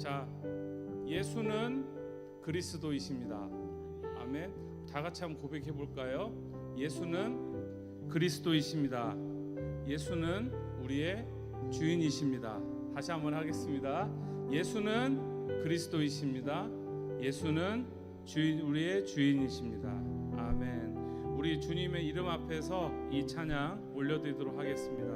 자, 예수는 그리스도이십니다. 아멘. 다 같이 한번 고백해 볼까요? 예수는 그리스도이십니다. 예수는 우리의 주인이십니다. 다시 한번 하겠습니다. 예수는 그리스도이십니다. 예수는 주인 우리의 주인이십니다. 아멘. 우리 주님의 이름 앞에서 이 찬양 올려드리도록 하겠습니다.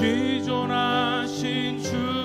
지존하신 주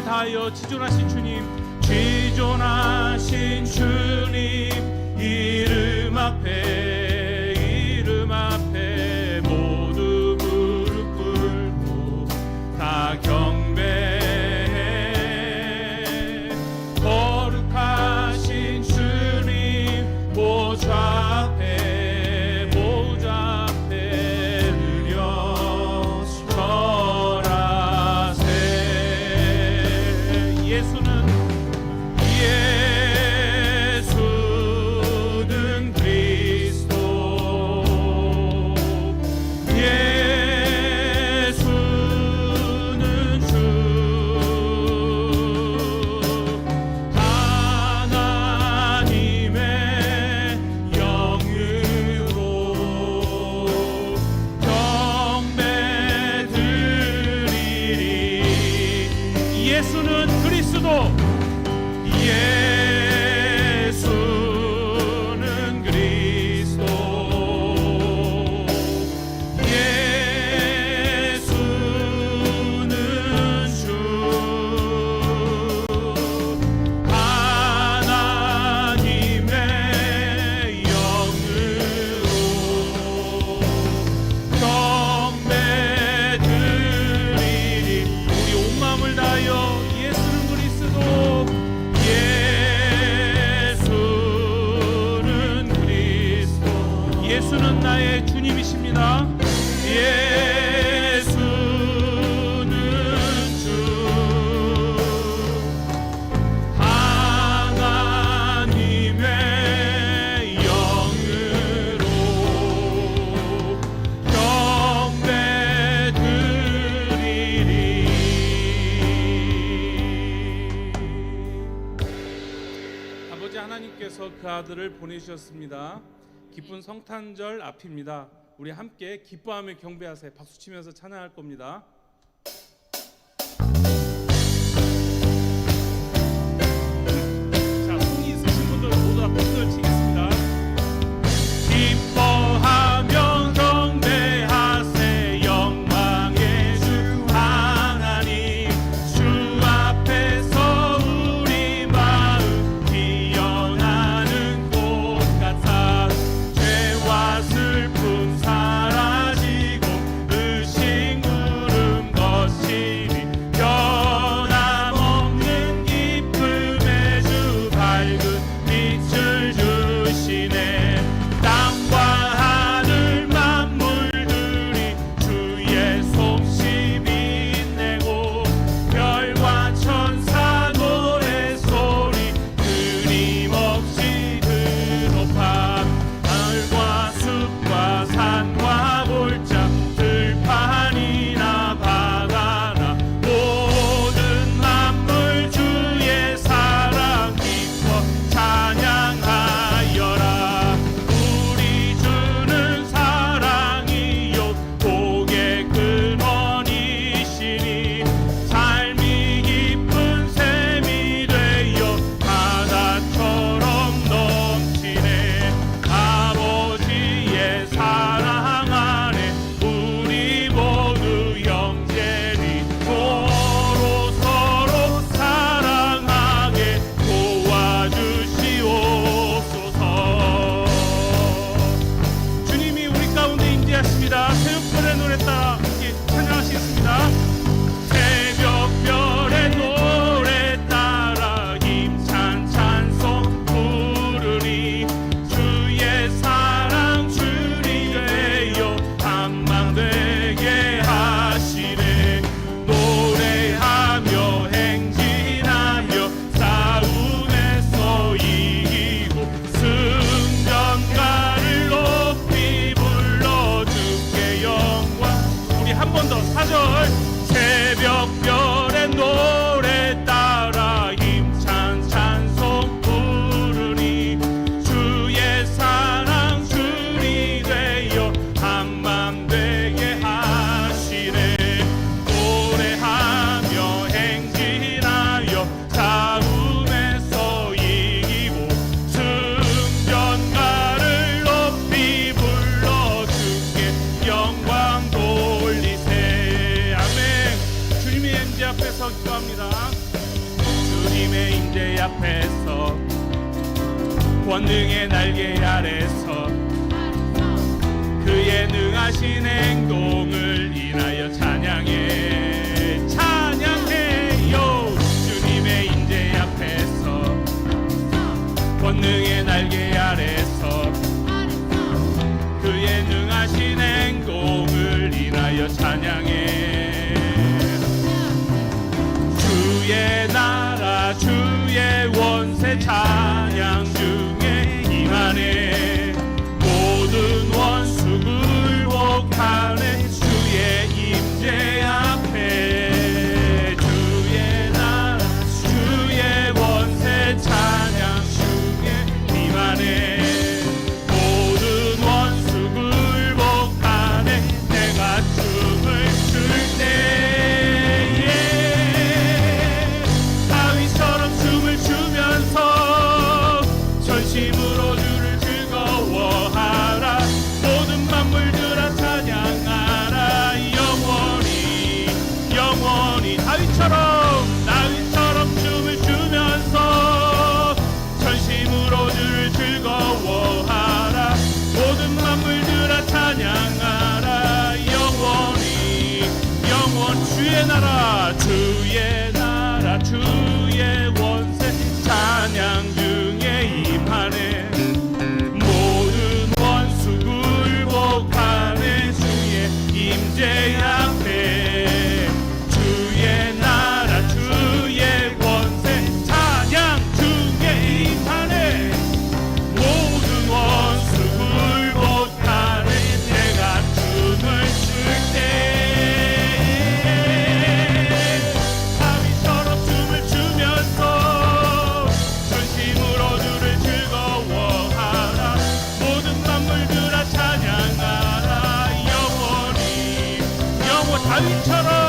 마음을 다하여 지존하신 주님 지존하신 주님 이름 앞에 그 아들을 보내주셨습니다. 기쁜 성탄절 앞입니다. 우리 함께 기뻐하며 경배하세 박수 치면서 찬양할 겁니다. 권능의 날개 아래서 그의 능하신 행동을 원 주의 나라 주의 나라 주의 원세 Tarot.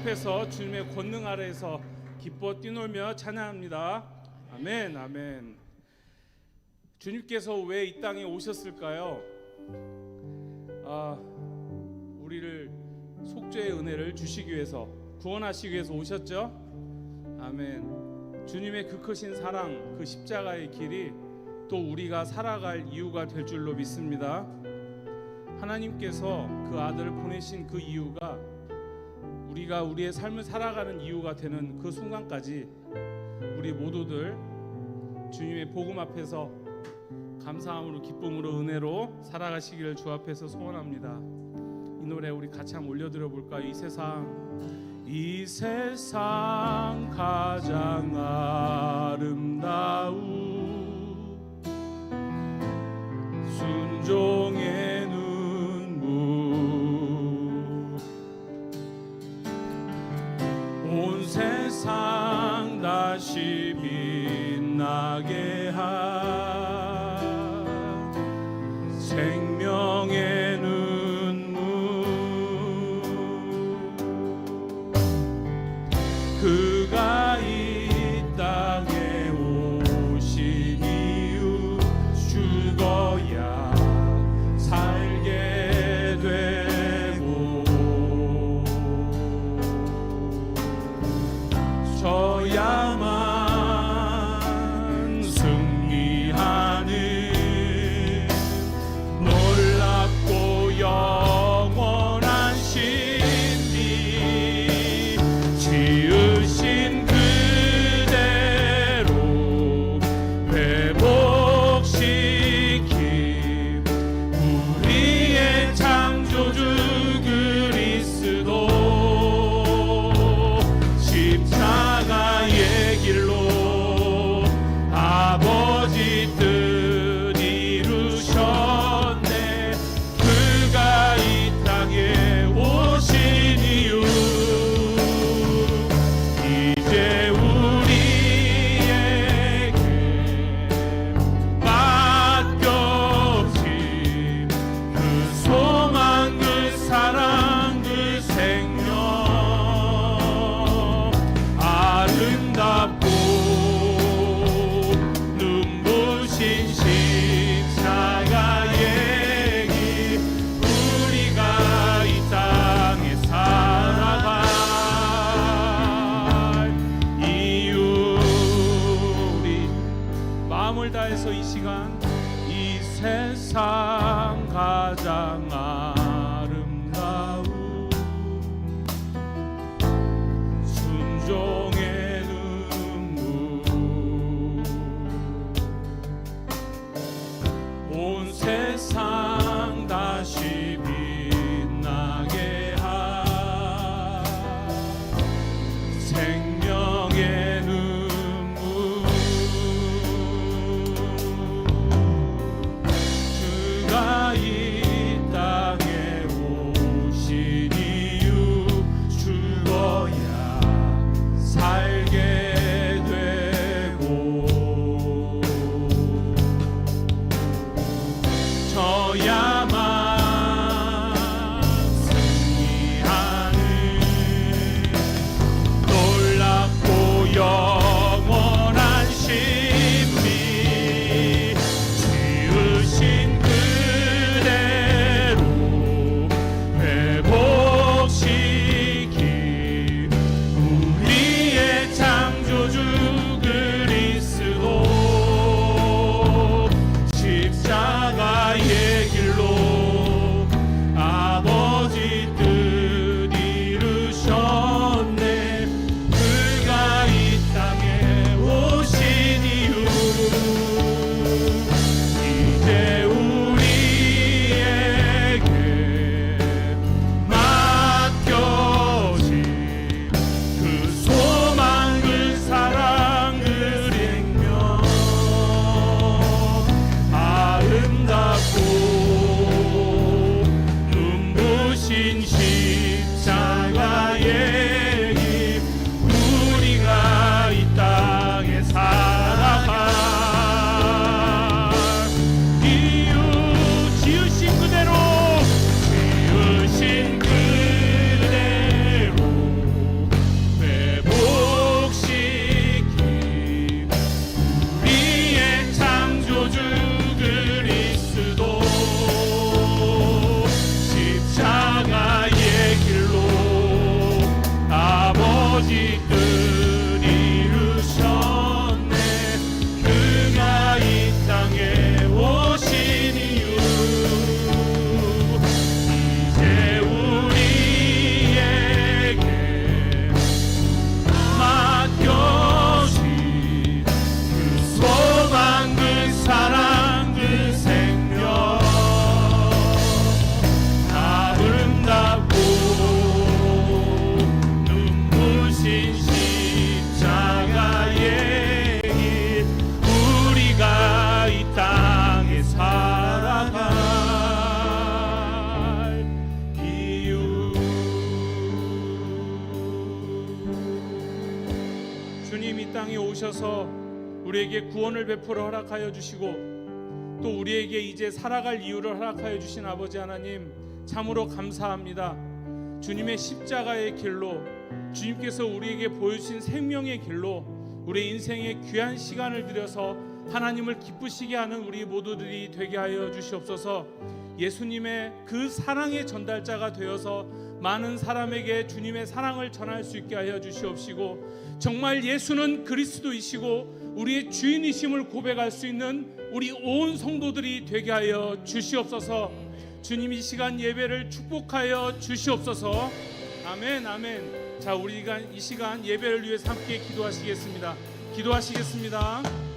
앞에서 주님의 권능 아래에서 기뻐 뛰놀며 찬양합니다. 아멘, 아멘. 주님께서 왜 이 땅에 오셨을까요? 아, 우리를 속죄의 은혜를 주시기 위해서 구원하시기 위해서 오셨죠. 아멘. 주님의 그 크신 사랑, 그 십자가의 길이 또 우리가 살아갈 이유가 될 줄로 믿습니다. 하나님께서 그 아들을 보내신 그 이유가 우리가 우리의 삶을 살아가는 이유가 되는 그 순간까지 우리 모두들 주님의 복음 앞에서 감사함으로 기쁨으로 은혜로 살아가시기를 주 앞에서 소원합니다. 이 노래 우리 같이 한번 올려드려 볼까요? 이 세상 이 세상 가장 아름다운 순종의 온 세상 다시 빛나게 한 이 시간 이 세상. 오셔서 우리에게 구원을 베풀어 허락하여 주시고 또 우리에게 이제 살아갈 이유를 허락하여 주신 아버지 하나님 참으로 감사합니다. 주님의 십자가의 길로 주님께서 우리에게 보여주신 생명의 길로 우리 인생의 귀한 시간을 들여서 하나님을 기쁘시게 하는 우리 모두들이 되게 하여 주시옵소서. 예수님의 그 사랑의 전달자가 되어서 많은 사람에게 주님의 사랑을 전할 수 있게 하여 주시옵시고 정말 예수는 그리스도이시고 우리의 주인이심을 고백할 수 있는 우리 온 성도들이 되게 하여 주시옵소서. 주님 이 시간 예배를 축복하여 주시옵소서. 아멘 아멘. 자 우리가 이 시간 예배를 위해서 함께 기도하시겠습니다. 기도하시겠습니다.